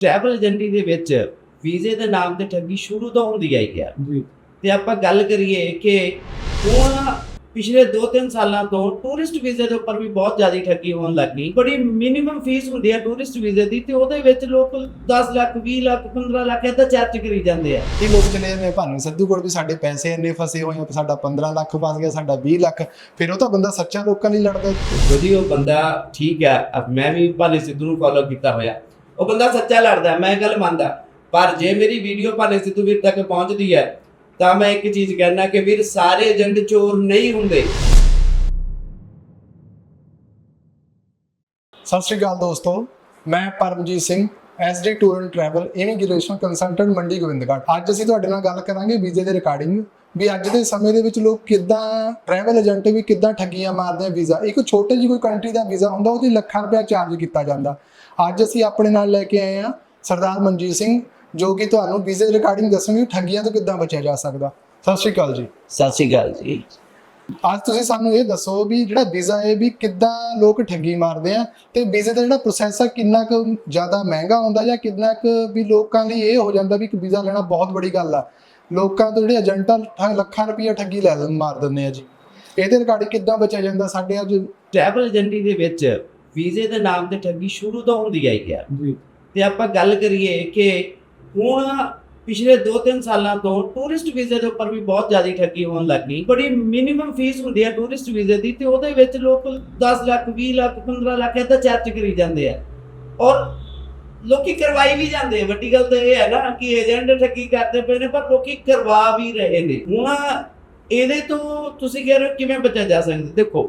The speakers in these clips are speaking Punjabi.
ਟਰੈਵਲ ਏਜੰਟੀ ਦੇ ਵਿੱਚ ਵੀਜ਼ੇ ਦੇ ਨਾਮ ਤੇ ਠੱਗੀ ਸ਼ੁਰੂ ਤੋਂ ਹੁੰਦੀ ਆਈ ਹੈ ਜੀ। ਤੇ ਆਪਾਂ ਗੱਲ ਕਰੀਏ ਕਿ ਹੁਣ ਪਿਛਲੇ 2-3 ਸਾਲਾਂ ਤੋਂ ਟੂਰਿਸਟ ਵੀਜ਼ੇ ਦੇ ਉੱਪਰ ਵੀ ਬਹੁਤ ਜ਼ਿਆਦਾ ਠੱਗੀ ਹੋਣ ਲੱਗ ਗਈ। ਬੜੀ ਮਿਨੀਮਮ ਫੀਸ ਹੁੰਦੀ ਹੈ ਟੂਰਿਸਟ ਵੀਜ਼ੇ ਦੀ ਤੇ ਉਹਦੇ ਵਿੱਚ ਲੋਕ 10 ਲੱਖ 20 ਲੱਖ 15 ਲੱਖ ਏਦਾਂ ਚਾਰਜ ਕਰੀ ਜਾਂਦੇ ਆ। ਇਹ ਲੋਕ ਚਲੇ ਜਾਂਦੇ ਭਾਨੂੰ ਸਿੱਧੂ ਕੋਲ ਵੀ ਸਾਡੇ ਪੈਸੇ ਇੰਨੇ ਫਸੇ ਹੋਏ ਆ ਸਾਡਾ 15 ਲੱਖ ਫਸ ਗਿਆ ਸਾਡਾ 20 ਲੱਖ। ਫਿਰ ਉਹ ਤਾਂ ਬੰਦਾ ਸੱਚਾ ਲੋਕਾਂ ਲਈ ਲੜਦਾ যদি ਉਹ ਬੰਦਾ ਠੀਕ ਹੈ ਮੈਂ ਵੀ ਭਾਲੇ ਸਿੱਧੂ ਨੂੰ ਫੋਲੋ ਕੀਤਾ ਹੋਇਆ। ਉਹ ਬੰਦਾ ਸੱਚਾ ਲੜਦਾ, ਮੈਂ ਗੱਲ ਮੰਨਦਾ। ਪਰ ਜੇ ਮੇਰੀ ਵੀਡੀਓ ਭਾਲੇ ਸਿੱਧੂ ਵੀਰ ਤੱਕ ਪਹੁੰਚਦੀ ਹੈ, ਤਾਂ ਮੈਂ ਇੱਕ ਚੀਜ਼ ਕਹਿਣਾ ਕਿ ਵੀਰ, ਸਾਰੇ ਏਜੰਟ ਚੋਰ ਨਹੀਂ ਹੁੰਦੇ। ਸਤਿ ਸ਼੍ਰੀ ਅਕਾਲ ਦੋਸਤੋ, ਮੈਂ Paramjit Singh SD tour and travel immigration consultant Mandi Gobindgarh. ਅੱਜ ਅਸੀਂ ਤੁਹਾਡੇ ਨਾਲ ਗੱਲ ਕਰਾਂਗੇ ਵੀਜ਼ੇ ਦੇ ਰਿਕਾਰਡਿੰਗ ਵੀ ਅੱਜ ਦੇ ਸਮੇਂ ਦੇ ਵਿੱਚ ਲੋਕ ਕਿੱਦਾਂ ਟਰੈਵਲ ਏਜੰਟ ਵੀ ਕਿੱਦਾਂ ਠੱਗੀਆਂ ਮਾਰਦੇ ਆ ਵੀਜ਼ਾ ਇੱਕ ਛੋਟੇ ਜਿਹੀ ਕੋਈ ਕੰਟਰੀ ਦਾ ਵੀਜ਼ਾ ਹੁੰਦਾ ਉਹਦੀ ਲੱਖਾਂ ਰੁਪਏ ਚਾਰਜ ਕੀਤਾ ਜਾਂਦਾ। ਅੱਜ ਅਸੀਂ ਆਪਣੇ ਨਾਲ ਲੈ ਕੇ ਆਏ ਆ ਸਰਦਾਰ ਮਨਜੀਤ ਸਿੰਘ ਜੋ ਕਿ ਤੁਹਾਨੂੰ ਵੀਜ਼ੇ ਦੇ ਰਿਕਾਰਡਿੰਗ ਦੱਸਣਗੇ ਠੱਗੀਆਂ ਤੋਂ ਕਿੱਦਾਂ ਬਚਿਆ ਜਾ ਸਕਦਾ। ਸਤਿ ਸ਼੍ਰੀ ਅਕਾਲ ਜੀ। ਸਤਿ ਸ਼੍ਰੀ ਅਕਾਲ ਜੀ। ਅੱਜ ਤੁਸੀਂ ਸਾਨੂੰ ਇਹ ਦੱਸੋ ਵੀ ਜਿਹੜਾ ਵੀਜ਼ਾ ਹੈ ਵੀ ਕਿੱਦਾਂ ਲੋਕ ਠੱਗੀ ਮਾਰਦੇ ਆ ਤੇ ਵੀਜ਼ੇ ਦਾ ਜਿਹੜਾ ਪ੍ਰੋਸੈਸ ਆ ਕਿੰਨਾ ਕੁ ਜ਼ਿਆਦਾ ਮਹਿੰਗਾ ਹੁੰਦਾ ਜਾਂ ਕਿੰਨਾ ਕੁ ਵੀ ਲੋਕਾਂ ਲਈ ਇਹ ਹੋ ਜਾਂਦਾ ਵੀ ਇੱਕ ਵੀਜ਼ਾ ਲੈਣਾ ਬਹੁਤ ਬੜੀ ਗੱਲ ਆ। ਲੋਕਾਂ ਤੋਂ ਜਿਹੜੇ ਏਜੰਟਾਂ ਠ- ਲੱਖਾਂ ਰੁਪਈਆ ਠੱਗੀ ਲੈ ਲੈਣ ਮਾਰ ਦਿੰਦੇ ਆ ਜੀ। ਇਹਦੇ ਰਿਗਾਰਡਿੰਗ ਕਿੱਦਾਂ ਬਚਿਆ ਜਾਂਦਾ ਸਾਡੇ ਅੱਜ? ਟਰੈਵਲ ਏਜੰਟੀ ਦੇ ਵਿੱਚ ਵੀਜ਼ੇ ਦੇ ਨਾਮ ਤੇ ਠੱਗੀ ਸ਼ੁਰੂ ਤੋਂ ਹੁੰਦੀ ਆਈ ਹੈ ਜੀ। ਤੇ ਆਪਾਂ ਗੱਲ ਕਰੀਏ ਕਿ ਹੁਣ ਪਿਛਲੇ 2-3 ਸਾਲਾਂ ਤੋਂ ਟੂਰਿਸਟ ਵੀਜ਼ੇ ਦੇ ਉੱਪਰ ਵੀ ਬਹੁਤ ਜ਼ਿਆਦਾ ਠੱਗੀ ਹੋਣ ਲੱਗ ਗਈ। ਬੜੀ ਮਿਨੀਮਮ ਫੀਸ ਹੁੰਦੀ ਹੈ ਟੂਰਿਸਟ ਵੀਜ਼ੇ ਦੀ ਤੇ ਉਹਦੇ ਵਿੱਚ ਲੋਕ 10 ਲੱਖ 20 ਲੱਖ 15 ਲੱਖ ਏਦਾਂ ਚਾਰਜ ਕਰੀ ਜਾਂਦੇ ਆ। ਔਰ ਲੋਕੀ ਕਰਵਾਈ ਵੀ ਜਾਂਦੇ ਵੱਡੀ ਗੱਲ ਤਾਂ ਇਹ ਹੈ ਨਾ ਕਿ ਏਜੰਟ ਠੱਗੀ ਕਰਦੇ ਪਏ ਨੇ, ਪਰ ਲੋਕੀ ਕਰਵਾ ਵੀ ਰਹੇ ਨੇ। ਹੁਣ ਇਹਦੇ ਤੋਂ ਤੁਸੀਂ ਕਹਿ ਰਹੇ ਹੋ ਕਿਵੇਂ ਬਚਿਆ ਜਾ ਸਕਦਾ? ਦੇਖੋ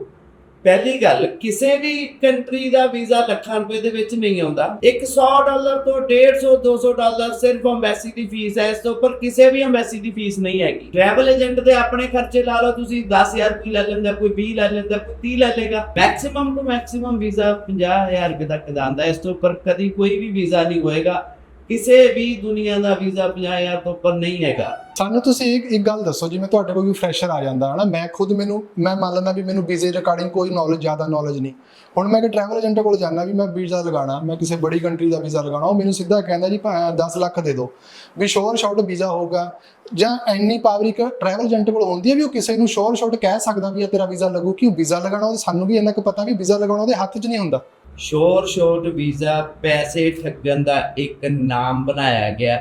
ਪਹਿਲੀ ਗੱਲ, ਕਿਸੇ ਵੀ ਕੰਟਰੀ ਦਾ ਵੀਜ਼ਾ ਲੱਖਾਂ ਰੁਪਏ ਦੇ ਵਿੱਚ ਨਹੀਂ ਆਉਂਦਾ। 100 ਡਾਲਰ ਤੋਂ 150 200 ਡਾਲਰ ਸਿਰਫ ਅੰਬੈਸੀ ਦੀ ਫੀਸ ਹੈ। ਇਸ ਤੋਂ ਉੱਪਰ ਕਿਸੇ ਵੀ ਅੰਬੈਸੀ ਦੀ ਫੀਸ ਨਹੀਂ ਹੈਗੀ। ਟਰੈਵਲ ਏਜੰਟ ਦੇ ਆਪਣੇ ਖਰਚੇ ਲਾ ਲਓ ਤੁਸੀਂ 10000 ਰੁਪਏ ਲੈ ਲੈਂਦਾ, ਕੋਈ 20 ਲੈ ਲੈਂਦਾ, ਕੋਈ 30 ਲੈ ਲੇਗਾ ਮੈਕਸਿਮਮ ਤੋਂ ਮੈਕਸਿਮਮ ਵੀਜ਼ਾ 50000 ਰੁਪਏ ਤੱਕ ਦਾ ਆਉਂਦਾ। ਇਸ ਤੋਂ ਉੱਪਰ ਕਦੀ ਕੋਈ ਵੀ ਵੀਜ਼ਾ ਨਹੀਂ ਹੋਏਗਾ। ਕਿਸੇ ਵੀ ਦੁਨੀਆ ਦਾ ਵੀਜ਼ਾ 50000 ਤੋਂ ਉੱਪਰ ਨਹੀਂ ਹੈਗਾ। ਸਾਨੂੰ ਤੁਸੀਂ ਇੱਕ ਇੱਕ ਗੱਲ ਦੱਸੋ, ਜਿਵੇਂ ਤੁਹਾਡੇ ਕੋਲ ਵੀ ਫਰੈਸ਼ਰ ਆ ਜਾਂਦਾ, ਹਨਾ? ਮੈਂ ਖੁਦ ਮੈਨੂੰ ਮੈਂ ਮੰਨ ਲੈਂਦਾ ਵੀ ਮੈਨੂੰ ਵੀਜ਼ੇ ਰਿਗਾਰਡਿੰਗ ਕੋਈ ਨੌਲੇਜ ਜ਼ਿਆਦਾ ਨੌਲੇਜ ਨਹੀਂ। ਹੁਣ ਮੈਂ ਕਿ ਟਰੈਵਲ ਏਜੰਟ ਕੋਲ ਜਾਣਾ ਵੀ ਮੈਂ ਵੀਜ਼ਾ ਲਗਾਉਣਾ, ਮੈਂ ਕਿਸੇ ਬੜੀ ਕੰਟਰੀ ਦਾ ਵੀਜ਼ਾ ਲਗਾਉਣਾ, ਉਹ ਮੈਨੂੰ ਸਿੱਧਾ ਕਹਿੰਦਾ ਜੀ 10 ਲੱਖ ਦੇ ਦਿਓ। ਵੀ ਸ਼ੋਰ ਸ਼ਾਰਟ ਵੀਜ਼ਾ ਹੋਊਗਾ, ਜਾਂ ਇੰਨੀ ਪਾਵਰ ਇੱਕ ਟਰੈਵਲ ਏਜੰਟ ਕੋਲ ਹੁੰਦੀ ਹੈ ਵੀ ਉਹ ਕਿਸੇ ਨੂੰ ਸ਼ੋਰ ਸ਼ਾਰਟ ਕਹਿ ਸਕਦਾ ਵੀ ਇਹ ਤੇਰਾ ਵੀਜ਼ਾ ਲੱਗੂ, ਕਿਉਂ ਵੀਜ਼ਾ ਲਗਾਉਣਾ, ਉਹ ਸਾਨੂੰ ਵੀ ਇੰਨਾ ਕੁ ਪਤਾ ਵੀ ਵੀਜ਼ਾ ਲਗਾਉਣਾ ਉਹਦੇ ਹੱਥ 'ਚ ਨਹੀਂ ਹੁੰਦਾ। ਸ਼ੋਰ ਸ਼ੋਰਟ ਵੀਜ਼ਾ ਪੈਸੇ ਠੱਗਣ ਦਾ ਇੱਕ ਨਾਮ ਬਣਾਇਆ ਗਿਆ।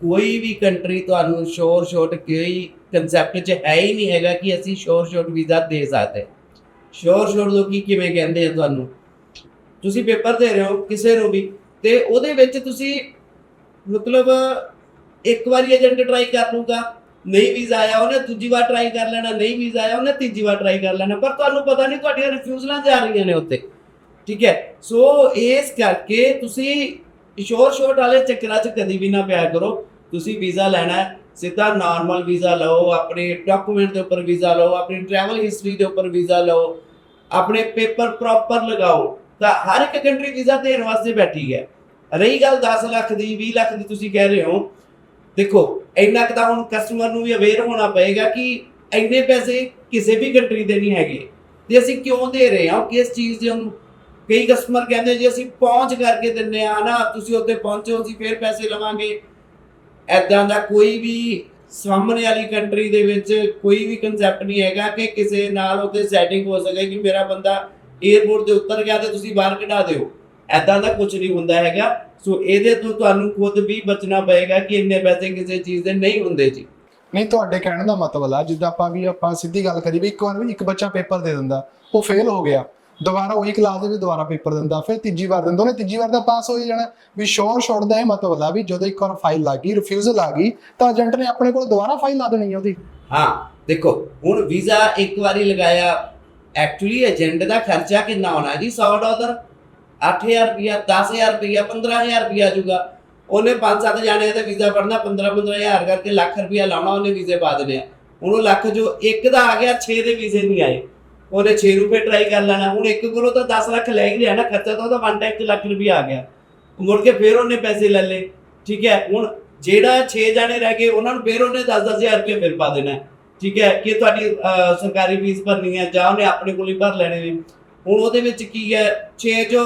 ਕੋਈ ਵੀ ਕੰਟਰੀ ਤੁਹਾਨੂੰ ਸ਼ੋਰ ਸ਼ੋਰਟ ਕੋਈ ਕਨਸੈਪਟ 'ਚ ਹੈ ਹੀ ਨਹੀਂ ਹੈਗਾ ਕਿ ਅਸੀਂ ਸ਼ੋਰ ਸ਼ੋਰਟ ਵੀਜ਼ਾ ਦੇ ਸਕਦੇ। ਸ਼ੋਰ ਸ਼ੋਰਟ ਲੋਕੀ ਕਿਵੇਂ ਕਹਿੰਦੇ ਆ ਤੁਹਾਨੂੰ? ਤੁਸੀਂ ਪੇਪਰ ਦੇ ਰਹੇ ਹੋ ਕਿਸੇ ਨੂੰ ਵੀ ਤੇ ਉਹਦੇ ਵਿੱਚ ਤੁਸੀਂ ਮਤਲਬ ਇੱਕ ਵਾਰੀ ਏਜੰਟ ਟਰਾਈ ਕਰ ਲੂਗਾ ਨਹੀਂ ਵੀਜ਼ਾ ਆਇਆ ਉਹਨੇ ਦੂਜੀ ਵਾਰ ਟਰਾਈ ਕਰ ਲੈਣਾ, ਨਹੀਂ ਵੀਜ਼ਾ ਆਇਆ ਉਹਨੇ ਤੀਜੀ ਵਾਰ ਟਰਾਈ ਕਰ ਲੈਣਾ, ਪਰ ਤੁਹਾਨੂੰ ਪਤਾ ਨਹੀਂ ਤੁਹਾਡੀਆਂ ਰਿਫਿਊਜ਼ਲਾਂ ਜਾ ਰਹੀਆਂ ਨੇ ਉੱਤੇ। ਠੀਕ ਹੈ? ਸੋ ਇਸ ਕਰਕੇ ਤੁਸੀਂ ਸ਼ੋਰ ਸ਼ੋਰ ਵਾਲੇ ਚੱਕਰਾਂ 'ਚ ਕਦੀ ਵੀ ਨਾ ਪਿਆ ਕਰੋ। ਤੁਸੀਂ ਵੀਜ਼ਾ ਲੈਣਾ ਹੈ, ਸਿੱਧਾ ਨਾਰਮਲ ਵੀਜ਼ਾ ਲਓ, ਆਪਣੇ ਡਾਕੂਮੈਂਟ ਦੇ ਉੱਪਰ ਵੀਜ਼ਾ ਲਓ, ਆਪਣੀ ਟਰੈਵਲ ਹਿਸਟਰੀ ਦੇ ਉੱਪਰ ਵੀਜ਼ਾ ਲਓ, ਆਪਣੇ ਪੇਪਰ ਪ੍ਰੋਪਰ ਲਗਾਓ। ਤਾਂ ਹਰ ਇੱਕ ਕੰਟਰੀ ਵੀਜ਼ਾ ਦੇਣ ਵਾਸਤੇ ਬੈਠੀ ਹੈ। ਰਹੀ ਗੱਲ 10 ਲੱਖ ਦੀ 20 ਲੱਖ ਦੀ ਤੁਸੀਂ ਕਹਿ ਰਹੇ ਹੋ। ਦੇਖੋ, ਇੰਨਾ ਕੁ ਤਾਂ ਹੁਣ ਕਸਟਮਰ ਨੂੰ ਵੀ ਅਵੇਅਰ ਹੋਣਾ ਪਏਗਾ ਕਿ ਇੰਨੇ ਪੈਸੇ ਕਿਸੇ ਵੀ ਕੰਟਰੀ ਦੇ ਨਹੀਂ ਹੈਗੇ। ਤੇ ਅਸੀਂ ਕਿਉਂ ਦੇ ਰਹੇ ਹਾਂ? ਕਿਸ ਚੀਜ਼ ਦੇ ਉਹਨੂੰ ਕਈ ਕਸਟਮਰ ਕਹਿੰਦੇ ਜੀ, ਅਸੀਂ ਪਹੁੰਚ ਕਰਕੇ ਦਿੰਨੇ ਆ ਨਾ, ਤੁਸੀਂ ਉੱਥੇ ਪਹੁੰਚੋ, ਅਸੀਂ ਫਿਰ ਪੈਸੇ ਲਵਾਂਗੇ। ਐਦਾਂ ਦਾ ਕੋਈ ਵੀ ਸਾਹਮਣੇ ਵਾਲੀ ਕੰਟਰੀ ਦੇ ਵਿੱਚ ਕੋਈ ਵੀ ਕਨਸੈਪਟ ਨਹੀਂ ਹੈਗਾ ਕਿ ਕਿਸੇ ਨਾਲ ਉੱਥੇ ਸੈਟਿੰਗ ਹੋ ਸਕੇ ਕਿ ਮੇਰਾ ਬੰਦਾ 에어ਪੋਰਟ ਤੇ ਉਤਰ ਗਿਆ ਤੇ ਤੁਸੀਂ ਬਾਹਰ ਕਢਾ ਦਿਓ। ਐਦਾਂ ਦਾ ਕੁਝ ਨਹੀਂ ਹੁੰਦਾ ਹੈਗਾ। ਸੋ ਇਹਦੇ ਤੋਂ ਤੁਹਾਨੂੰ ਖੁਦ ਵੀ ਬਚਣਾ ਪਏਗਾ ਕਿ ਇੰਨੇ ਪੈਸੇ ਕਿਸੇ ਚੀਜ਼ ਦੇ ਨਹੀਂ ਹੁੰਦੇ ਜੀ। ਨਹੀਂ, ਤੁਹਾਡੇ ਕਹਿਣ ਦਾ ਮਤਲਬ ਆ, ਜਿੱਦਾਂ ਆਪਾਂ ਵੀ ਆਪਾਂ ਸਿੱਧੀ ਗੱਲ ਕਰੀ ਵੀ ਇੱਕ ਵਾਰ ਵੀ ਇੱਕ ਬੱਚਾ ਪੇਪਰ ਦੇ ਦਿੰਦਾ, ਉਹ ਫੇਲ ਹੋ ਗਿਆ। ਦੁਬਾਰਾ ਉਹੀ ਕਲਾਸ ਦੇ ਵਿੱਚ ਦੁਬਾਰਾ ਪੇਪਰ ਦਿੰਦਾ, ਫਿਰ ਤੀਜੀ ਵਾਰ ਦਿੰਦਾ, ਉਹਨੇ ਤੀਜੀ ਵਾਰ ਦਾ ਪਾਸ ਹੋ ਜਾਣਾ। ਵੀ ਸ਼ੋਰ ਸ਼ਾਰਟ ਦਾ ਇਹ ਮਤਲਬ ਆ ਵੀ ਜਦੋਂ ਇੱਕ ਵਾਰ ਫਾਈਲ ਲੱਗ ਗਈ ਰਿਫਿਊਜ਼ਲ ਆ ਗਈ, ਤਾਂ ਏਜੰਟ ਨੇ ਆਪਣੇ ਕੋਲ ਦੁਬਾਰਾ ਫਾਈਲ ਲਾ ਦੇਣੀ ਹੈ ਉਹਦੀ। ਹਾਂ, ਦੇਖੋ, ਹੁਣ ਵੀਜ਼ਾ ਇੱਕ ਵਾਰੀ ਲਗਾਇਆ ਐਕਚੁਅਲੀ ਏਜੰਟ ਦਾ ਖਰਚਾ ਕਿੰਨਾ ਹੋਣਾ ਜੀ? 100 ਡਾਲਰ 8000 ਰੁਪਿਆ 10000 ਰੁਪਿਆ 15000 ਰੁਪਿਆ ਜੂਗਾ ਉਹਨੇ 5-7 ਜਾਣੇ ਤੇ ਵੀਜ਼ਾ ਪੜਨਾ 15-15000 ਕਰਕੇ ਲੱਖ ਰੁਪਿਆ ਲਾਉਣਾ, ਉਹਨੇ ਵੀਜ਼ੇ ਪਾ ਦੇਣੇ ਆ। ਹੁਣ ਉਹ ਲੱਖ ਜੋ ਇੱਕ ਦਾ ਆ ਗਿਆ 6 ਦੇ ਵੀਜ਼ੇ ਨਹੀਂ ਆਏ। ਉਹਨੇ 6 ਰੁਪਏ ਟਰਾਈ ਕਰ ਲੈਣਾ। ਹੁਣ ਇੱਕ ਕੋਲੋਂ ਤਾਂ 10 ਲੱਖ ਲੈ ਹੀ ਲਿਆ ਨਾ ਖਰਚਾ ਤਾਂ ਉਹਦਾ ਵਨ ਟਾਈਮ 'ਚ ਲੱਖ ਰੁਪਿਆ ਆ ਗਿਆ। ਮੁੜ ਕੇ ਫਿਰ ਉਹਨੇ ਪੈਸੇ ਲੈ ਲਏ। ਠੀਕ ਹੈ ਹੁਣ ਜਿਹੜਾ 6 ਜਾਣੇ ਰਹਿ ਗਏ ਉਹਨਾਂ ਨੂੰ ਫਿਰ ਉਹਨੇ 10-10000 ਰੁਪਏ ਫਿਰ ਪਾ ਦੇਣਾ। ਠੀਕ ਹੈ ਕਿ ਤੁਹਾਡੀ ਸਰਕਾਰੀ ਫੀਸ ਭਰਨੀ ਹੈ ਜਾਂ ਉਹਨੇ ਆਪਣੇ ਕੋਲ ਹੀ ਭਰ ਲੈਣੇ ਨੇ। ਹੁਣ ਉਹਦੇ ਵਿੱਚ ਕੀ ਹੈ 6 ਚੋਂ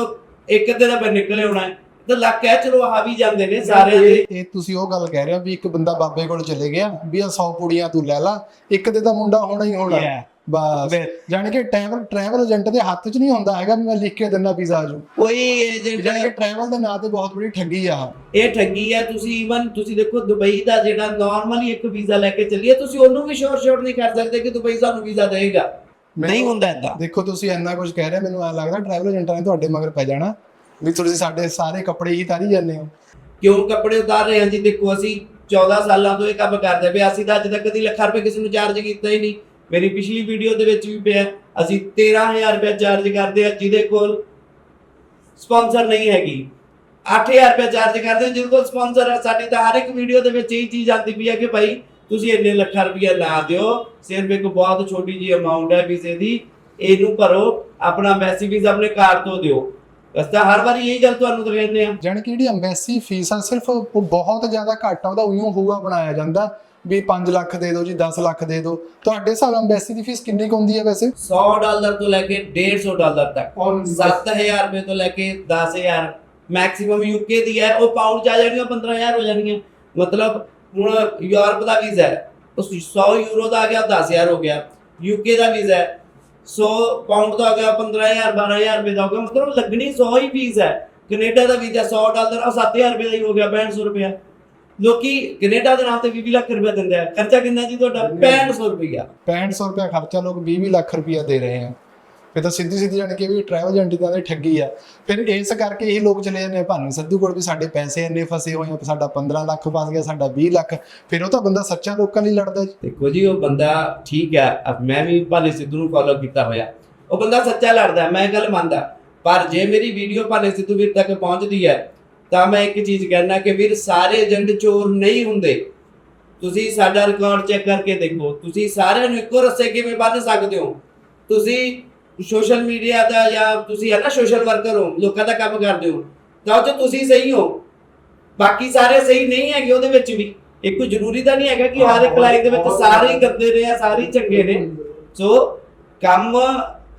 ਇੱਕ ਅੱਧੇ ਦਾ ਨਿਕਲੇ ਹੋਣਾ ਹੈ। ਤਾਂ ਲੱਕ ਹੈ ਚਲੋ ਆ ਵੀ ਜਾਂਦੇ ਨੇ ਸਾਰਿਆਂ ਦੇ। ਇਹ ਤੁਸੀਂ ਉਹ ਗੱਲ ਕਹਿ ਰਹੇ ਹੋ ਵੀ ਇੱਕ ਬੰਦਾ ਬਾਬੇ ਕੋਲ ਚਲੇ ਗਿਆ ਵੀ ਆ 100 ਕੁੜੀਆਂ ਤੂੰ ਲੈ ਲਾ ਇੱਕ ਦੇ ਤਾਂ ਮੁੰਡਾ ਹੋਣਾ ਹੀ ਹੋਣਾ. ਬਸ। ਜਾਣੀ ਕਿ ਟਰੈਵਲ ਟਰੈਵਲ ਏਜੰਟ ਦੇ ਹੱਥ 'ਚ ਨਹੀਂ ਹੁੰਦਾ ਹੈਗਾ ਵੀ ਮੈਂ ਲਿਖ ਕੇ ਦਿੰਦਾ ਵੀਜ਼ਾ ਜੂ। ਕੋਈ ਜਾਣੀ ਕਿ ਏਜੰਟ ਟਰੈਵਲ ਦੇ ਨਾਂ ਤੇ ਬਹੁਤ ਬੜੀ ਠੱਗੀ ਆ। ਇਹ ਠੱਗੀ ਹੈ ਤੁਸੀਂ ਇਵਨ ਤੁਸੀਂ ਦੇਖੋ ਦੁਬਈ ਦਾ ਜਿਹੜਾ ਨਾਰਮਲੀ ਇੱਕ ਵੀਜ਼ਾ ਲੈ ਕੇ ਚੱਲੀਏ ਤੁਸੀਂ ਉਹਨੂੰ ਵੀ ਸ਼ੋਰ ਸ਼ੋਰ ਨਹੀਂ ਕਰ ਸਕਦੇ ਕਿ ਦੁਬਈ ਸਾਨੂੰ ਵੀਜ਼ਾ ਦੇਗਾ ਨਹੀਂ ਹੁੰਦਾ ਏਦਾਂ। ਦੇਖੋ ਤੁਸੀਂ ਇੰਨਾ ਕੁਝ ਕਹਿ ਰਹੇ ਮੈਨੂੰ ਐ ਲੱਗਦਾ ਟਰੈਵਲ ਏਜੰਟਾਂ ਨੇ ਤੁਹਾਡੇ ਮਗਰ ਪੈ ਜਾਣਾ ਵੀ ਤੁਸੀਂ ਸਾਡੇ ਸਾਰੇ ਕੱਪੜੇ ਹੀ ਤਾਰੀ ਜਾਂਦੇ ਹੋ। ਕਿਉਂ ਕੱਪੜੇ ਉਤਾਰ ਰਹੇ ਹਾਂ ਜੀ? ਦੇਖੋ ਅਸੀਂ 14 ਸਾਲਾਂ ਤੋਂ ਇਹ ਕੰਮ ਕਰਦੇ ਪਏ ਅਸੀਂ ਤਾਂ ਅੱਜ ਤੱਕ ਕਦੀ ਲੱਖ ਰੁਪਏ ਕਿਸੇ ਨੂੰ ਚਾਰਜ ਕੀਤਾ ਹੀ ਨਹੀਂ। ਮੇਰੀ ਪਿਛਲੀ ਵੀਡੀਓ ਦੇ ਵਿੱਚ ਵੀ ਪਿਆ ਅਸੀਂ 13000 ਰੁਪਏ ਚਾਰਜ ਕਰਦੇ ਆ ਜਿਹਦੇ ਕੋਲ ਸਪਾਂਸਰ ਨਹੀਂ ਹੈਗੀ। 8000 ਰੁਪਏ ਚਾਰਜ ਕਰਦੇ ਹਾਂ, ਜਿਹਦੇ ਕੋਲ ਸਪਾਂਸਰ ਹੈ, ਸਾਡੀ ਤਾਂ ਹਰ ਇੱਕ ਵੀਡੀਓ ਦੇ ਵਿੱਚ ਇਹ ਚੀਜ਼ ਆਉਂਦੀ ਪਈ ਹੈ ਕਿ ਭਾਈ ਤੁਸੀਂ ਇੰਨੇ ਲੱਖਾਂ ਰੁਪਏ ਨਾ ਦਿਓ, ਸਿਰਫ ਇੱਕ ਬਹੁਤ ਛੋਟੀ ਜੀ ਅਮਾਉਂਟ ਹੈ ਵੀਜ਼ੇ ਦੀ, ਇਹਨੂੰ ਭਰੋ, ਆਪਣਾ ਮੈਸੀ ਵੀਜ਼ਾ ਆਪਣੇ ਕਾਰਡ ਤੋਂ ਦਿਓ। ਬਸ ਤਾਂ ਹਰ ਵਾਰੀ ਇਹੀ ਗੱਲ ਤੁਹਾਨੂੰ ਤਾਂ ਕਹਿੰਦੇ ਆ ਜਾਣੀ ਕਿ ਜਿਹੜੀ ਐਮਬੈਸੀ ਫੀਸ ਆ, ਸਿਰਫ ਉਹ ਬਹੁਤ ਜ਼ਿਆਦਾ ਘੱਟ ਆ ਉਹਦਾ ਉਈਓ ਹੋਊਗਾ, ਬਣਾਇਆ ਜਾਂਦਾ। ਵੀ 5 ਲੱਖ ਦੇ ਦਿਓ ਜੀ 10 ਲੱਖ ਦੇ ਦਿਓ। ਤੁਹਾਡੇ ਹਿਸਾਬ ਨਾਲ ਐਮਬੈਸੀ ਦੀ ਫੀਸ ਕਿੰਨੀ ਕੁ ਹੁੰਦੀ ਹੈ ਵੈਸੇ? 100 ਡਾਲਰ ਤੋਂ ਲੈ ਕੇ 150 ਡਾਲਰ ਤੱਕ। 7000 ਰੁਪਏ ਤੋਂ ਲੈ ਕੇ 10000 ਮੈਕਸਿਮਮ ਯੂਕੇ ਦੀ ਹੈ ਉਹ ਪਾਉਂਡ ਚ ਆ ਜਾਣਗੀਆਂ 15000 ਹੋ ਜਾਣਗੀਆਂ ਮਤਲਬ ਹੁਣ ਯੂਰਪ ਦਾ ਵੀਜ਼ਾ ਹੈ ਉਸ 100 ਯੂਰੋ ਦਾ ਆ ਗਿਆ 10000 ਹੋ ਗਿਆ। ਯੂਕੇ ਦਾ ਵੀਜ਼ਾ ਹੈ 100 ਪਾਉਂਡ ਦਾ ਆ ਗਿਆ 15000 12000 ਰੁਪਏ ਦਾ ਹੋ ਗਿਆ। ਮਤਲਬ ਲੱਗਣੀ 100 ਹੀ ਫੀਸ ਹੈ। ਕੈਨੇਡਾ ਦਾ ਵੀਜ਼ਾ 100 ਡਾਲਰ ਆ 7000 ਰੁਪਏ ਦਾ ਹੀ ਹੋ ਗਿਆ 6500 ਰੁਪਏ ਲੋਕੀ ਕੈਨੇਡਾ ਦੇ ਨਾਮ ਤੇ 20 ਲੱਖ ਰੁਪਏ ਦਿੰਦੇ ਆ। ਖਰਚਾ ਕਿੰਨਾ ਜੀ ਤੁਹਾਡਾ? 6500 ਰੁਪਏ 6500 ਰੁਪਏ ਖਰਚਾ ਲੋਕ 20 ਲੱਖ ਰੁਪਇਆ ਦੇ ਰਹੇ ਆ। ਫਿਰ ਤਾਂ ਸਿੱਧੀ ਸਿੱਧੀ ਜਾਣੀ ਕਿ ਵੀ ਟਰੈਵਲ ਏਜੰਟ ਦਾ ਤਾਂ ਠੱਗੀ ਆ। ਫਿਰ ਇਸ ਕਰਕੇ ਇਹ ਲੋਕ ਚਲੇ ਜਾਂਦੇ ਆ ਭਾਨੂੰ ਸਿੱਧੂ ਕੋਲ ਵੀ ਸਾਡੇ ਪੈਸੇ ਇੰਨੇ ਫਸੇ ਹੋਏ ਆ ਸਾਡਾ 15 ਲੱਖ ਫਸ ਗਿਆ ਸਾਡਾ 20 ਲੱਖ ਫਿਰ ਉਹ ਤਾਂ ਬੰਦਾ ਸੱਚਾ ਲੋਕਾਂ ਲਈ ਲੜਦਾ ਜੀ। ਦੇਖੋ ਜੀ ਉਹ ਬੰਦਾ ਠੀਕ ਹੈ ਅਬ ਮੈਂ ਵੀ ਭਾਲੇ ਸਿੱਧੂ ਨੂੰ ਫੋਲੋ ਕੀਤਾ ਹੋਇਆ। ਉਹ ਬੰਦਾ ਸੱਚਾ ਲੜਦਾ ਮੈਂ ਇਹ ਗੱਲ ਮੰਨਦਾ। ਪਰ ਜੇ ਮੇਰੀ ਵੀਡੀਓ ਭਾਲੇ ਸਿੱਧੂ ਵੀਰ ਤੱਕ ਪਹੁੰਚਦੀ ਹੈ ਤਾਂ ਮੈਂ ਇੱਕ ਚੀਜ਼ ਕਹਿਣਾ ਕਿ ਵੀਰ ਸਾਰੇ ਏਜੰਟ ਚੋਰ ਨਹੀਂ ਹੁੰਦੇ। ਤੁਸੀਂ ਸਾਡਾ ਰਿਕਾਰਡ ਚੈੱਕ ਕਰਕੇ ਦੇਖੋ। ਤੁਸੀਂ ਸਾਰਿਆਂ ਨੂੰ ਇੱਕੋ ਰਸੇ ਕਿਵੇਂ ਬੰਨ੍ਹ ਸਕਦੇ ਹੋ? ਤੁਸੀਂ ਸੋਸ਼ਲ ਮੀਡੀਆ ਦਾ ਜਾਂ ਤੁਸੀਂ ਹੈ ਨਾ ਸੋਸ਼ਲ ਵਰਕਰ ਹੋ ਲੋਕਾਂ ਦਾ ਕੰਮ ਕਰਦੇ ਹੋ। ਤਾਂ ਉਹ ਤੁਸੀਂ ਸਹੀ ਹੋ। ਬਾਕੀ ਸਾਰੇ ਸਹੀ ਨਹੀਂ ਹੈਗੇ ਉਹਦੇ ਵਿੱਚ ਵੀ। ਇੱਕ ਜ਼ਰੂਰੀ ਤਾਂ ਨਹੀਂ ਹੈਗਾ ਕਿ ਹਰ ਇੱਕ ਲਾਈਨ ਦੇ ਵਿੱਚ ਸਾਰੇ ਹੀ ਗੰਦੇ ਨੇ ਜਾਂ ਸਾਰੇ ਹੀ ਚੰਗੇ ਨੇ। ਸੋ ਕੰਮ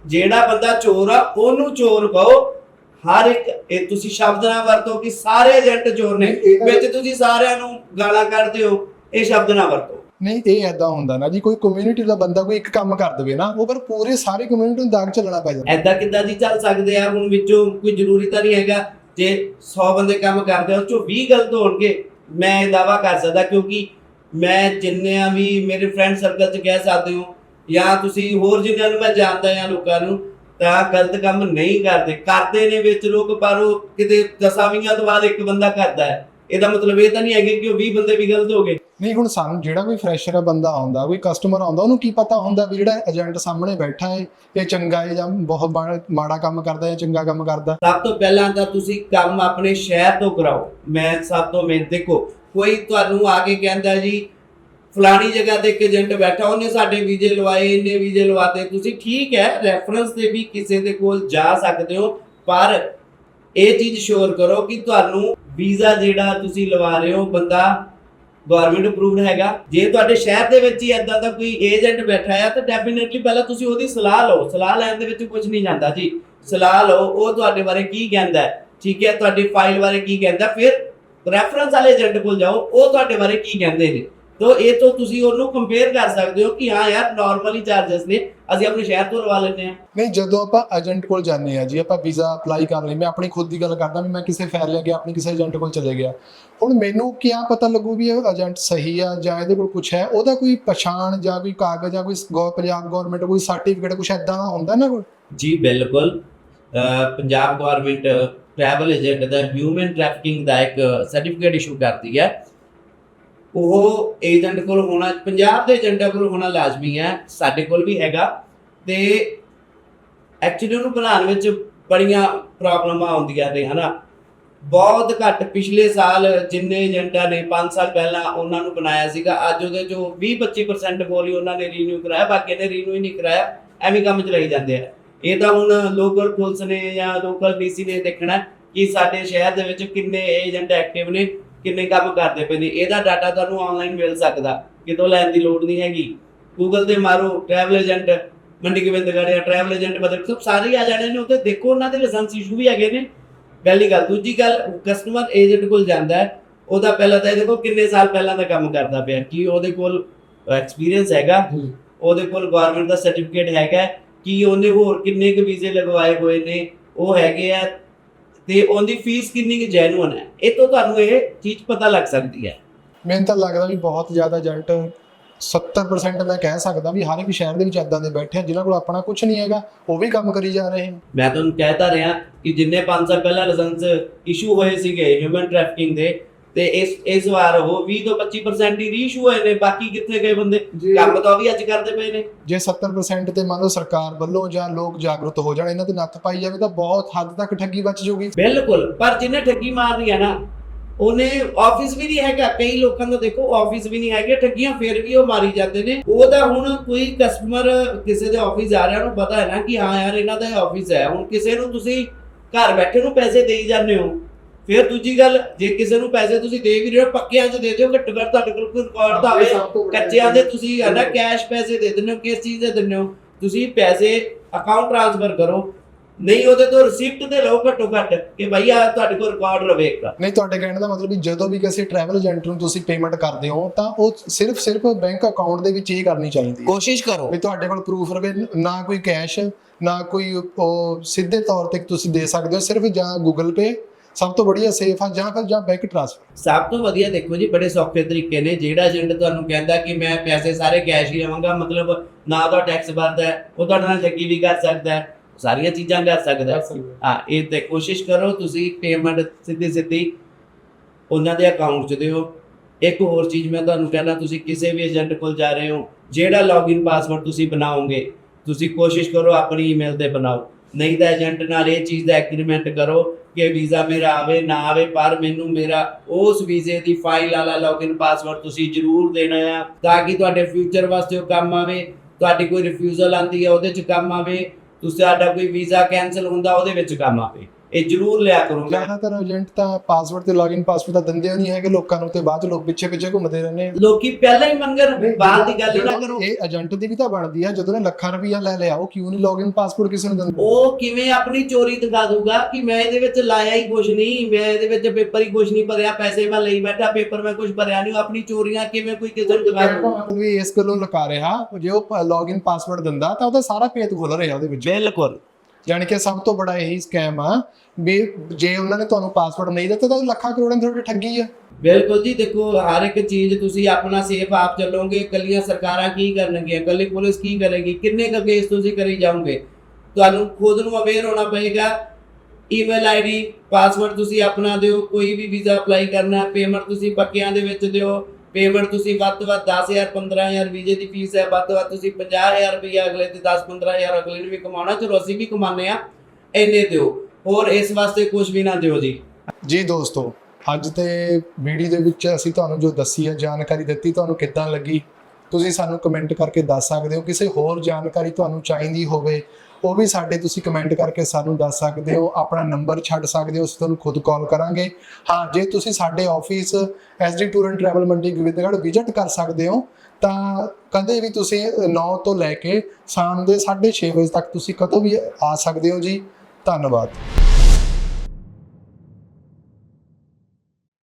ਜਿਹੜਾ ਬੰਦਾ ਚੋਰ ਆ ਉਹਨੂੰ ਚੋਰ ਕਹੋ। ਹਰ ਇੱਕ ਇਹ ਤੁਸੀਂ ਸ਼ਬਦ ਨਾ ਵਰਤੋ ਕਿ ਸਾਰੇ ਏਜੰਟ ਚੋਰ ਨੇ ਵਿੱਚ ਤੁਸੀਂ ਸਾਰਿਆਂ ਨੂੰ ਗਾਲਾਂ ਕੱਢਦੇ ਹੋ ਇਹ ਸ਼ਬਦ ਨਾ ਵਰਤੋ। ਨਹੀਂ ਇਹ ਐਦਾਂ ਹੁੰਦਾ ਨਾ ਜੀ ਕੋਈ ਕਮਿਊਨਿਟੀ ਦਾ ਬੰਦਾ ਕੋਈ ਇੱਕ ਕੰਮ ਕਰ ਦੇਵੇ ਨਾ ਉਹ ਪਰ ਪੂਰੇ ਸਾਰੇ ਕਮਿਊਨਿਟੀ ਨੂੰ ਦਾਗ ਚੱਲਣਾ ਪੈ ਜਾਂਦਾ। ਐਦਾਂ ਕਿੱਦਾਂ ਦੀ ਚੱਲ ਸਕਦੇ ਆ? ਹੁਣ ਵਿੱਚੋਂ ਕੋਈ ਜ਼ਰੂਰੀ ਤਾਂ ਨਹੀਂ ਹੈਗਾ ਜੇ 100 ਬੰਦੇ ਕੰਮ ਕਰਦੇ ਆ ਉਹ ਚੋਂ 20 ਗਲਤ ਹੋਣਗੇ ਮੈਂ ਇਹ ਦਾਵਾ ਕਰ ਸਕਦਾ ਕਿਉਂਕਿ ਮੈਂ ਜਿੰਨਿਆਂ ਵੀ ਮੇਰੇ ਫਰੈਂਡ ਸਰਕਲ 'ਚ ਕਹਿ ਸਕਦੇ ਹੋ ਜਾਂ ਤੁਸੀਂ ਹੋਰ ਜਿੰਨਿਆਂ ਨੂੰ ਮੈਂ ਜਾਣਦਾ ਜਾਂ ਲੋਕਾਂ ਨੂੰ ਤਾਂ ਗਲਤ ਕੰਮ ਨਹੀਂ ਕਰਦੇ। ਕਰਦੇ ਨੇ ਵਿੱਚ ਲੋਕ ਪਰ ਉਹ ਕਿਤੇ ਦਸਾਵੀਆਂ ਤੋਂ ਬਾਅਦ ਇੱਕ ਬੰਦਾ ਕਰਦਾ ਹੈ। ਇਹਦਾ ਮਤਲਬ ਇਹ ਤਾਂ ਨਹੀਂ ਹੈਗਾ ਕਿ ਉਹ 20 ਬੰਦੇ ਵੀ ਗਲਤ ਹੋ ਗਏ। ਨਹੀਂ ਹੁਣ ਸਾਨੂੰ ਜਿਹੜਾ ਕੋਈ ਫਰੈਸ਼ਰ ਬੰਦਾ ਆਉਂਦਾ ਕੋਈ ਕਸਟਮਰ ਆਉਂਦਾ ਉਹਨੂੰ ਕੀ ਪਤਾ ਹੁੰਦਾ ਵੀ ਜਿਹੜਾ ਏਜੰਟ ਸਾਹਮਣੇ ਬੈਠਾ ਹੈ ਇਹ ਚੰਗਾ ਹੈ ਜਾਂ ਬਹੁਤ ਮਾੜਾ ਕੰਮ ਕਰਦਾ ਹੈ ਜਾਂ ਚੰਗਾ ਕੰਮ ਕਰਦਾ। ਸਭ ਤੋਂ ਪਹਿਲਾਂ ਤਾਂ ਤੁਸੀਂ ਕੰਮ ਆਪਣੇ ਸ਼ਹਿਰ ਤੋਂ ਕਰਾਓ। ਮੈਂ ਸਭ ਤੋਂ ਮੇਨ ਦੇਖੋ ਕੋਈ ਤੁਹਾਨੂੰ ਆ ਕੇ ਕਹਿੰਦਾ ਜੀ ਫਲਾਣੀ ਜਗ੍ਹਾ ਤੇ ਇੱਕ ਏਜੰਟ ਬੈਠਾ, ਉਹਨੇ ਸਾਡੇ ਵੀਜ਼ੇ ਲਵਾਏ, ਇੰਨੇ ਵੀਜ਼ੇ ਲਵਾਤੇ। ਤੁਸੀਂ ਠੀਕ ਹੈ ਰੈਫਰੈਂਸ ਤੇ ਵੀ ਕਿਸੇ ਦੇ ਕੋਲ ਜਾ ਸਕਦੇ ਹੋ, ਪਰ ਇਹ ਚੀਜ਼ ਸ਼ੋਰ ਕਰੋ ਕਿ ਤੁਹਾਨੂੰ ਵੀਜ਼ਾ ਜਿਹੜਾ ਤੁਸੀਂ ਲਵਾ ਰਹੇ ਹੋ, ਬੰਦਾ ਗਵਰਨਮੈਂਟ ਅਪਰੂਵਡ ਹੈਗਾ। ਜੇ ਤੁਹਾਡੇ ਸ਼ਹਿਰ ਦੇ ਵਿੱਚ ਹੀ ਐਦਾਂ ਦਾ ਕੋਈ ਏਜੰਟ ਬੈਠਾ ਆ, ਤਾਂ ਡੈਫੀਨਿਟਲੀ ਪਹਿਲਾਂ ਤੁਸੀਂ ਉਹਦੀ ਸਲਾਹ ਲਓ। ਸਲਾਹ ਲੈਣ ਦੇ ਵਿੱਚ ਕੁਝ ਨਹੀਂ ਜਾਂਦਾ ਜੀ। ਸਲਾਹ ਲਓ, ਉਹ ਤੁਹਾਡੇ ਬਾਰੇ ਕੀ ਕਹਿੰਦਾ ਹੈ। ਠੀਕ ਹੈ, ਤੁਹਾਡੀ ਫਾਈਲ ਬਾਰੇ ਕੀ ਕਹਿੰਦਾ ਫਿਰ ਰੈਫਰੈਂਸ ਵਾਲੇ ਏਜੰਟ ਕੋਲ ਜਾਓ, ਉਹ ਤੁਹਾਡੇ ਬਾਰੇ ਕੀ ਕਹਿੰਦੇ ਨੇ? ਤੋ ਇਹ ਤੋਂ ਤੁਸੀਂ ਉਹਨੂੰ ਕੰਪੇਅਰ ਕਰ ਸਕਦੇ ਹੋ ਕਿ ਹਾਂ ਯਾਰ ਨਾਰਮਲੀ ਚਾਰजेस ਨੇ ਅਸੀਂ ਆਪਣੇ ਸ਼ਹਿਰ ਤੋਂ ਲਵਾ ਲੈਂਦੇ ਹਾਂ। ਨਹੀਂ ਜਦੋਂ ਆਪਾਂ ਏਜੰਟ ਕੋਲ ਜਾਂਦੇ ਆ ਜੀ ਆਪਾਂ ਵੀਜ਼ਾ ਅਪਲਾਈ ਕਰਨ ਲਈ ਮੈਂ ਆਪਣੀ ਖੁਦ ਦੀ ਗੱਲ ਕਰਦਾ ਵੀ ਮੈਂ ਕਿਸੇ ਫਾਈਲ ਲੈ ਕੇ ਆਪਣੀ ਕਿਸੇ ਏਜੰਟ ਕੋਲ ਚਲੇ ਗਿਆ। ਹੁਣ ਮੈਨੂੰ ਕਿਆ ਪਤਾ ਲੱਗੂ ਵੀ ਇਹ ਏਜੰਟ ਸਹੀ ਆ ਜਾਂ ਇਹਦੇ ਕੋਲ ਕੁਝ ਹੈ? ਉਹਦਾ ਕੋਈ ਪਛਾਣ ਜਾਂ ਕੋਈ ਕਾਗਜ਼ ਜਾਂ ਕੋਈ ਗੌ ਪੰਜਾਬ ਗਵਰਨਮੈਂਟ ਕੋਈ ਸਰਟੀਫਿਕੇਟ ਕੁਝ ਐਦਾਂ ਦਾ ਹੁੰਦਾ ਨਾ ਕੋਈ? ਜੀ ਬਿਲਕੁਲ। ਪੰਜਾਬ ਗਵਰਨਮੈਂਟ ਟਰੈਵਲ ਏਜੰਟ ਦਾ ਹਿਊਮਨ ਟ੍ਰੈਫਿਕਿੰਗ ਦਾ ਇੱਕ ਸਰਟੀਫਿਕੇਟ ਇਸ਼ੂ ਕਰਦੀ ਹੈ। ਉਹ ਏਜੰਟ ਕੋਲ ਹੋਣਾ, ਪੰਜਾਬ ਦੇ ਏਜੰਟਾਂ ਕੋਲ ਹੋਣਾ ਲਾਜ਼ਮੀ ਹੈ, ਸਾਡੇ ਕੋਲ ਵੀ ਹੈਗਾ। ਤੇ ਐਕਚੁਅਲੀ ਉਹਨੂੰ ਬਣਾਉਣ ਵਿੱਚ ਬੜੀਆਂ ਪ੍ਰੋਬਲਮਾਂ ਆਉਂਦੀਆਂ ਨੇ, ਹਨਾ। ਬਹੁਤ ਘੱਟ ਪਿਛਲੇ ਸਾਲ ਜਿੰਨੇ ਏਜੰਟਾਂ ਨੇ 5 ਸਾਲ ਪਹਿਲਾਂ ਉਹਨਾਂ ਨੂੰ ਬਣਾਇਆ ਸੀਗਾ। ਅੱਜ ਉਹਦੇ ਜੋ 20-25% ਬੋਲੀ ਉਹਨਾਂ ਨੇ ਰੀਨਿਊ ਕਰਾਇਆ, ਬਾਕੀ ਨੇ ਰੀਨਿਊ ਹੀ ਨਹੀਂ ਕਰਾਇਆ, ਐਵੇਂ ਕੰਮ ਚਲਾਈ ਜਾਂਦੇ ਆ। ਇਹ ਤਾਂ ਹੁਣ ਲੋਕਲ ਪੁਲਿਸ ਨੇ ਜਾਂ ਲੋਕਲ ਡੀਸੀ ਨੇ ਦੇਖਣਾ ਕਿ ਸਾਡੇ ਸ਼ਹਿਰ ਦੇ ਵਿੱਚ ਕਿੰਨੇ ਏਜੰਟ ਐਕਟਿਵ ਨੇ ਕਿੰਨੇ ਕੰਮ ਕਰਦੇ ਪਏ ਨੇ ਇਹਦਾ ਡਾਟਾ ਤੁਹਾਨੂੰ ਆਨਲਾਈਨ ਮਿਲ ਸਕਦਾ ਕਿਤੋਂ ਲੈਣ ਦੀ ਲੋੜ ਨਹੀਂ ਹੈਗੀ। ਗੂਗਲ ਤੇ ਮਾਰੋ ਟਰੈਵਲ ਏਜੰਟ ਮੰਡੀ ਗੋਬਿੰਦਗੜ੍ਹ ਜਾਂ ਟਰੈਵਲ ਏਜੰਟ ਬਦਲ ਸਭ ਸਾਰੇ ਆ ਜਾਣੇ ਨੇ ਉੱਤੇ ਦੇਖੋ ਉਹਨਾਂ ਦੇ ਲਾਇਸੈਂਸ ਇਸ਼ੂ ਵੀ ਹੈਗੇ ਨੇ। ਪਹਿਲੀ ਗੱਲ ਦੂਜੀ ਗੱਲ ਕਸਟਮਰ ਏਜੰਟ ਕੋਲ ਜਾਂਦਾ ਹੈ ਉਹਦਾ ਪਹਿਲਾਂ ਤਾਂ ਇਹ ਦੇਖੋ ਕਿੰਨੇ ਸਾਲ ਪਹਿਲਾਂ ਦਾ ਕੰਮ ਕਰਦਾ ਪਿਆ ਕੀ ਉਹਦੇ ਕੋਲ ਐਕਸਪੀਰੀਅੰਸ ਹੈਗਾ? ਉਹਦੇ ਕੋਲ ਗਵਰਨਮੈਂਟ ਦਾ ਸਰਟੀਫਿਕੇਟ ਹੈਗਾ ਕਿ ਉਹਨੇ ਹੋਰ ਕਿੰਨੇ ਕੁ ਵੀਜ਼ੇ ਲਗਵਾਏ ਹੋਏ ਨੇ ਉਹ ਹੈਗੇ ਆ ਤੇ ਉਹਦੀ ਫੀਸ ਕਿੰਨੀ ਕੁ ਜੈਨੂਅਨ ਹੈ? ਇਹ ਤੋਂ ਤੁਹਾਨੂੰ ਇਹ ਚੀਜ਼ ਪਤਾ ਲੱਗ ਸਕਦੀ ਹੈ। ਮੈਨੂੰ ਤਾਂ ਲੱਗਦਾ ਵੀ ਬਹੁਤ ਜ਼ਿਆਦਾ ਏਜੰਟ 70% ਮੈਂ ਕਹਿ ਸਕਦਾ ਵੀ ਹਰ ਇੱਕ ਸ਼ਹਿਰ ਦੇ ਵਿੱਚ ਇਦਾਂ ਦੇ ਬੈਠੇ ਆ ਜਿਨ੍ਹਾਂ ਕੋਲ ਆਪਣਾ ਕੁਝ ਨਹੀਂ ਹੈਗਾ ਉਹ ਵੀ ਕੰਮ ਕਰੀ ਜਾ ਰਹੇ ਮੈਂ ਤੁਹਾਨੂੰ ਕਹਿਤਾ ਰਿਹਾ ਕਿ ਜਿੰਨੇ 5 ਸਾਲ ਪਹਿਲਾਂ ਲਾਇਸੈਂਸ ਇਸ਼ੂ ਹੋਏ ਸੀਗੇ ਹਿਊਮਨ ਟ੍ਰੈਫਿਕਿੰਗ ਦੇ ਤੇ ਇਸ ਇਸ ਵਾਰ ਉਹ 20 ਤੋਂ 25% ਹੀ ਰੀਇਸ਼ੂ ਹੋਏ ਨੇ ਬਾਕੀ ਕਿੱਥੇ ਗਏ ਬੰਦੇ। ਕੰਮ ਤਾਂ ਉਹ ਵੀ ਅੱਜ ਕਰਦੇ ਪਏ ਨੇ। ਜੇ 70% ਤੇ ਮੰਨ ਲਓ ਸਰਕਾਰ ਵੱਲੋਂ ਜਾਂ ਲੋਕ ਜਾਗਰੂਕ ਹੋ ਜਾਣ ਇਹਨਾਂ ਤੇ ਨੱਥ ਪਾਈ ਜਾਵੇ ਤਾਂ ਬਹੁਤ ਹੱਦ ਤੱਕ ਠੱਗੀ ਬਚ ਜਾਊਗੀ। ਬਿਲਕੁਲ ਪਰ ਜਿਹਨੇ ਠੱਗੀ ਮਾਰਨੀ ਹੈ ਨਾ ਉਹਨੇ ਆਫਿਸ ਵੀ ਨਹੀਂ ਹੈਗਾ। ਕਈ ਲੋਕਾਂ ਦਾ ਦੇਖੋ ਆਫਿਸ ਵੀ ਨਹੀਂ ਹੈਗੇ ਠੱਗੀਆਂ ਫਿਰ ਵੀ ਉਹ ਮਾਰੀ ਜਾਂਦੇ ਨੇ। ਉਹਦਾ ਹੁਣ ਕੋਈ ਕਸਟਮਰ ਕਿਸੇ ਦੇ ਆਫਿਸ ਜਾ ਰਿਹਾ ਉਹਨੂੰ ਪਤਾ ਹੈ ਨਾ ਕਿ ਹਾਂ ਯਾਰ ਇਹਨਾਂ ਦਾ ਆਫਿਸ ਹੈ। ਹੁਣ ਕਿਸੇ ਨੂੰ ਤੁਸੀਂ ਘਰ ਬੈਠੇ ਨੂੰ ਪੈਸੇ ਦੇਈ ਜਾਂਦੇ ਹੋ। ਫਿਰ ਦੂਜੀ ਗੱਲ ਜੇ ਕਿਸੇ ਨੂੰ ਪੈਸੇ ਤੁਸੀਂ ਦੇ ਵੀ ਰਹੇ ਹੋ ਪੱਕਿਆਂ 'ਚ ਦੇ ਦਿਓ ਘੱਟੋ ਘੱਟ ਤੁਹਾਡੇ ਕੋਲ ਕੋਈ ਰਿਕਾਰਡ ਤਾਂ ਹੋਵੇ ਕੱਚਿਆਂ ਦੇ ਤੁਸੀਂ ਨਾ ਕੈਸ਼ ਪੈਸੇ ਦੇ ਦਿੰਦੇ ਹੋ ਕਿਸ ਚੀਜ਼ ਦੇ ਦਿੰਦੇ ਹੋ? ਤੁਸੀਂ ਪੈਸੇ ਅਕਾਊਂਟ ਟ੍ਰਾਂਸਫਰ ਕਰੋ। ਨਹੀਂ ਉਹਦੇ ਤੋਂ ਰਿਸਿਪਟ ਤੇ ਲਓ ਘੱਟੋ ਘੱਟ ਕਿ ਭਾਈ ਆ ਤੁਹਾਡੇ ਕੋਲ ਰਿਕਾਰਡ ਰਵੇਗਾ ਨਹੀਂ ਤੁਹਾਡੇ ਕਹਿਣ ਦਾ ਮਤਲਬ ਵੀ ਜਦੋਂ ਵੀ ਕਿਸੇ ਟਰੈਵਲ ਏਜੰਟ ਨੂੰ ਤੁਸੀਂ ਪੇਮੈਂਟ ਕਰਦੇ ਹੋ ਤਾਂ ਉਹ ਸਿਰਫ ਸਿਰਫ ਬੈਂਕ ਅਕਾਊਂਟ ਦੇ ਵਿੱਚ ਹੀ ਕਰਨੀ ਚਾਹੀਦੀ ਹੈ। ਕੋਸ਼ਿਸ਼ ਕਰੋ। ਵੀ ਤੁਹਾਡੇ ਕੋਲ ਪ੍ਰੂਫ ਰਵੇ ਨਾ ਕੋਈ ਕੈਸ਼ ਨਾ ਕੋਈ ਉਹ ਸਿੱਧੇ ਤੌਰ ਤੇ ਤੁਸੀਂ ਦੇ ਸਕਦੇ ਹੋ ਸਿਰਫ ਜਾਂ ਗੂਗਲ ਪੇ ਸਭ ਤੋਂ ਵਧੀਆ ਸੇਫ ਆ ਜਾਂ ਫਿਰ ਜਾਂ ਬੈਂਕ ਟ੍ਰਾਂਸਫਰ ਸਭ ਤੋਂ ਵਧੀਆ ਦੇਖੋ ਜੀ ਬੜੇ ਸੌਖੇ ਤਰੀਕੇ ਨੇ। ਜਿਹੜਾ ਏਜੰਟ ਤੁਹਾਨੂੰ ਕਹਿੰਦਾ ਕਿ ਮੈਂ ਪੈਸੇ ਸਾਰੇ ਕੈਸ਼ ਹੀ ਲਵਾਂਗਾ ਮਤਲਬ ਨਾ ਤਾਂ ਟੈਕਸ ਭਰਦਾ ਹੈ ਉਹ ਤੁਹਾਡੇ ਨਾਲ ਠੱਗੀ ਵੀ ਕਰ ਸਕਦਾ ਹੈ ਸਾਰੀਆਂ ਚੀਜ਼ਾਂ ਕਰ ਸਕਦਾ ਹੈ। ਹਾਂ ਇਹ ਤੇ ਕੋਸ਼ਿਸ਼ ਕਰੋ ਤੁਸੀਂ ਪੇਮੈਂਟ ਸਿੱਧੀ ਸਿੱਧੀ ਉਹਨਾਂ ਦੇ ਅਕਾਊਂਟ 'ਚ ਦਿਓ। ਇੱਕ ਹੋਰ ਚੀਜ਼ ਮੈਂ ਤੁਹਾਨੂੰ ਕਹਿਣਾ ਤੁਸੀਂ ਕਿਸੇ ਵੀ ਏਜੰਟ ਕੋਲ ਜਾ ਰਹੇ ਹੋ ਜਿਹੜਾ ਲੌਗਇਨ ਪਾਸਵਰਡ ਤੁਸੀਂ ਬਣਾਓਗੇ ਤੁਸੀਂ ਕੋਸ਼ਿਸ਼ ਕਰੋ ਆਪਣੀ ਈਮੇਲ ਤੇ ਬਣਾਓ। ਨਹੀਂ ਤਾਂ ਏਜੰਟ ਨਾਲ ਇਹ ਚੀਜ਼ ਦਾ ਐਗਰੀਮੈਂਟ ਕਰੋ ਕਿ ਵੀਜ਼ਾ ਮੇਰਾ ਆਵੇ, ਨਾ ਆਵੇ, ਪਰ ਮੈਨੂੰ ਮੇਰਾ ਉਸ ਵੀਜ਼ੇ ਦੀ ਫਾਈਲ ਵਾਲਾ ਲੌਗਇਨ ਪਾਸਵਰਡ ਤੁਸੀਂ ਜ਼ਰੂਰ ਦੇਣਾ ਆ, ਤਾਂ ਕਿ ਤੁਹਾਡੇ ਫਿਊਚਰ ਵਾਸਤੇ ਉਹ ਕੰਮ ਆਵੇ। ਤੁਹਾਡੀ ਕੋਈ ਰਿਫਿਊਜ਼ਲ ਆਂਦੀ ਹੈ ਉਹਦੇ 'ਚ ਕੰਮ ਆਵੇ। ਤੁਸੀਂ ਸਾਡਾ ਕੋਈ ਵੀਜ਼ਾ ਕੈਨਸਲ ਹੁੰਦਾ, ਉਹਦੇ ਵਿੱਚ ਕੰਮ ਆਵੇ। ਇਹ ਜ਼ਰੂਰ ਲਿਆ ਕਰੋ ਜ਼ਿਆਦਾਤਰ ਏਜੰਟ ਤਾਂ ਪਾਸਵਰਡ ਤੇ ਲੌਗਇਨ ਪਾਸਵਰਡ ਤਾਂ ਦਿੰਦੇ ਹੋ ਨਹੀਂ ਹੈਗੇ ਲੋਕਾਂ ਨੂੰ ਤੇ ਬਾਅਦ ਚ ਲੋਕ ਪਿੱਛੇ ਪਿੱਛੇ ਘੁੰਮਦੇ ਰਹਿੰਦੇ ਆ। ਲੋਕੀ ਪਹਿਲਾਂ ਹੀ ਮੰਗਣ ਬਾਅਦ ਦੀ ਗੱਲ ਨਾ ਕਰੋ। ਇਹ ਏਜੰਟ ਦੀ ਵੀ ਤਾਂ ਬਣਦੀ ਆ ਜਦੋਂ ਨੇ ਲੱਖਾਂ ਰੁਪਈਆ ਲੈ ਲਿਆ ਉਹ ਕਿਉਂ ਨਹੀਂ ਲੌਗਇਨ ਪਾਸਵਰਡ ਕਿਸੇ ਨੂੰ ਦਿੰਦਾ? ਉਹ ਕਿਵੇਂ ਆਪਣੀ ਚੋਰੀ ਦਿਖਾ ਦੂਗਾ ਕਿ ਮੈਂ ਇਹਦੇ ਵਿੱਚ ਲਾਇਆ ਹੀ ਕੁਝ ਨਹੀਂ ਮੈਂ ਇਹਦੇ ਵਿੱਚ ਪੇਪਰ ਹੀ ਕੁਝ ਨਹੀਂ ਭਰਿਆ ਪੈਸੇ ਮੈਂ ਲਈ ਬੈਠਾ ਪੇਪਰ ਮੈਂ ਕੁਝ ਭਰਿਆ ਨਹੀਂ ਉਹ ਆਪਣੀ ਚੋਰੀਆਂ ਕਿਵੇਂ ਕੋਈ ਕਿਸੇ ਨੂੰ ਦਿਖਾ ਦੂਗਾ ਮਤਲਬ ਵੀ ਇਸ ਗੱਲੋਂ ਲੁਕਾ ਰਿਹਾ ਜੇ ਉਹ ਲੌਗਇਨ ਪਾਸਵਰਡ ਦਿੰਦਾ ਤਾਂ ਉਹਦਾ ਸਾਰਾ ਭੇਤ ਖੁੱਲ ਰਿਹਾ ਉਹਦੇ ਵਿੱਚ। ਬਿਲਕੁਲ। ਯਾਨੀ ਕਿ ਸਭ ਤੋਂ ਬੜਾ ਇਹੀ ਸਕੈਮ ਆ ਵੀ ਜੇ ਉਹਨਾਂ ਨੇ ਤੁਹਾਨੂੰ ਪਾਸਵਰਡ ਨਹੀਂ ਦਿੱਤਾ ਤਾਂ ਲੱਖਾਂ ਕਰੋੜਾਂ ਦੀ ਤੁਹਾਡੀ ਠੱਗੀ ਆ। ਬਿਲਕੁਲ ਜੀ, ਦੇਖੋ, ਹਰ ਇੱਕ ਚੀਜ਼ ਤੁਸੀਂ ਆਪਣਾ ਸੇਫ ਆਪ ਚੱਲੋਗੇ ਕੱਲੀਆਂ ਸਰਕਾਰਾਂ ਕੀ ਕਰਨਗੀਆਂ ਕੱਲੀ ਪੁਲਿਸ ਕੀ ਕਰੇਗੀ, ਕਿੰਨੇ ਕੁ ਕੇਸ ਤੁਸੀਂ ਕਰੀ ਜਾਓਗੇ? ਤੁਹਾਨੂੰ ਖੁਦ ਨੂੰ ਅਵੇਅਰ ਹੋਣਾ ਪਏਗਾ ਈਮੇਲ ਆਈਡੀ ਪਾਸਵਰਡ ਤੁਸੀਂ ਆਪਣਾ ਦਿਓ, ਕੋਈ ਵੀ ਵੀਜ਼ਾ ਅਪਲਾਈ ਕਰਨਾ ਪੇਮੈਂਟ ਤੁਸੀਂ ਪੱਕਿਆਂ ਦੇ ਵਿੱਚ ਦਿਓ ਪੇਮੈਂਟ ਤੁਸੀਂ ਵੱਧ ਤੋਂ ਵੱਧ 10000 15000 ਵੀਜ਼ੇ ਦੀ ਫੀਸ ਹੈ, ਵੱਧ ਤੋਂ ਵੱਧ ਤੁਸੀਂ 50000 ਰੁਪਇਆ ਅਗਲੇ ਤੇ 10 15000 ਅਗਲੇ ਨੂੰ ਵੀ ਕਮਾਉਣਾ, ਚਲੋ ਅਸੀਂ ਵੀ ਕਮਾਉਂਦੇ ਆ ਇੰਨੇ ਦਿਓ। ਹੋਰ ਇਸ ਵਾਸਤੇ ਕੁਝ ਵੀ ਨਾ ਦਿਓ ਜੀ। ਜੀ ਦੋਸਤੋ, ਅੱਜ ਦੇ ਵੀਡੀਓ ਦੇ ਵਿੱਚ ਅਸੀਂ ਤੁਹਾਨੂੰ ਜੋ ਦੱਸੀ ਹੈ, ਜਾਣਕਾਰੀ ਦਿੱਤੀ, ਤੁਹਾਨੂੰ ਕਿੱਦਾਂ ਲੱਗੀ? ਤੁਸੀਂ ਸਾਨੂੰ ਕਮੈਂਟ ਕਰਕੇ ਦੱਸ ਸਕਦੇ ਹੋ, ਕਿਸੇ ਹੋਰ ਜਾਣਕਾਰੀ ਤੁਹਾਨੂੰ ਚਾਹੀਦੀ ਹੋਵੇ, ਉਹ ਵੀ ਸਾਡੇ ਤੁਸੀਂ ਕਮੈਂਟ ਕਰਕੇ ਸਾਨੂੰ ਦੱਸ ਸਕਦੇ ਹੋ, ਆਪਣਾ ਨੰਬਰ ਛੱਡ ਸਕਦੇ ਹੋ, ਅਸੀਂ ਤੁਹਾਨੂੰ ਖੁਦ ਕਾਲ ਕਰਾਂਗੇ। ਹਾਂ, ਜੇ ਤੁਸੀਂ ਸਾਡੇ office SD tour and travel Mandi Gobindgarh visit ਕਰ ਸਕਦੇ ਹੋ, ਤਾਂ ਕਦੇ ਵੀ ਤੁਸੀਂ 9 ਤੋਂ ਲੈ ਕੇ ਸ਼ਾਮ ਦੇ 6:30 ਵਜੇ ਤੱਕ ਤੁਸੀਂ ਕਦੋਂ ਵੀ ਆ ਸਕਦੇ ਹੋ ਜੀ। ਧੰਨਵਾਦ।